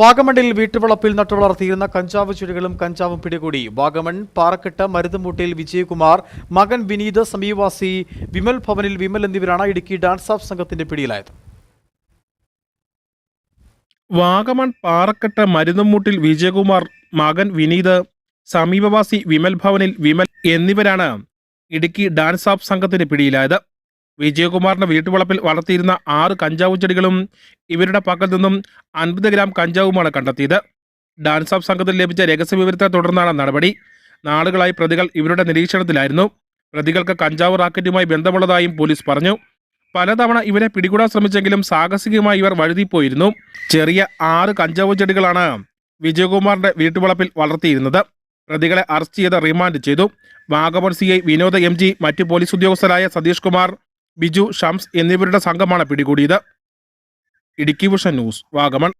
വാഗമണിൽ വീട്ടുവളപ്പിൽ നട്ടുവളർത്തിയിരുന്ന കഞ്ചാവ് ചെടികളും കഞ്ചാവും പിടികൂടി. വാഗമൺ പാറക്കെട്ട് മരുതുമൂട്ടിൽ വിജയകുമാർ മകൻ വിനീത് സമീപവാസി വിമൽ ഭവനിൽ വിമൽ എന്നിവരാണ് ഇടുക്കി ഡാൻസ് ഓഫ് സംഘത്തിന്റെ പിടിയിലായത്. വാഗമൺ പാറക്കെട്ട് മരുതുമൂട്ടിൽ വിജയകുമാർ മകൻ വിനീത് സമീപവാസി വിമൽ ഭവനിൽ വിമൽ എന്നിവരാണ് ഇടുക്കി ഡാൻസ് ഓഫ് സംഘത്തിന്റെ പിടിയിലായത്. വിജയകുമാറിന്റെ വീട്ടുവളപ്പിൽ വളർത്തിയിരുന്ന ആറ് കഞ്ചാവ് ചെടികളും ഇവരുടെ പക്കൽ നിന്നും അൻപത് ഗ്രാം കഞ്ചാവുമാണ് കണ്ടെത്തിയത്. ഡാൻസ് ഓഫ് സംഘത്തിൽ ലഭിച്ച രഹസ്യവിവരത്തെ തുടർന്നാണ് നടപടി. നാളുകളായി പ്രതികൾ ഇവരുടെ നിരീക്ഷണത്തിലായിരുന്നു. പ്രതികൾക്ക് കഞ്ചാവ് റാക്കറ്റുമായി ബന്ധമുള്ളതായും പോലീസ് പറഞ്ഞു. പലതവണ ഇവരെ പിടികൂടാൻ ശ്രമിച്ചെങ്കിലും സാഹസികമായി ഇവർ വഴുതിപ്പോയിരുന്നു. ചെറിയ ആറ് കഞ്ചാവ് ചെടികളാണ് വിജയകുമാറിന്റെ വീട്ടുവളപ്പിൽ വളർത്തിയിരുന്നത്. പ്രതികളെ അറസ്റ്റ് ചെയ്ത് റിമാൻഡ് ചെയ്തു. Vagamon C I Vinod M G മറ്റ് പോലീസ് ഉദ്യോഗസ്ഥരായ സതീഷ് കുമാർ ബിജു ഷംസ് എന്നിവരുടെ സംഘമാണ് പിടികൂടിയത്. Idukki vision news Vagamon.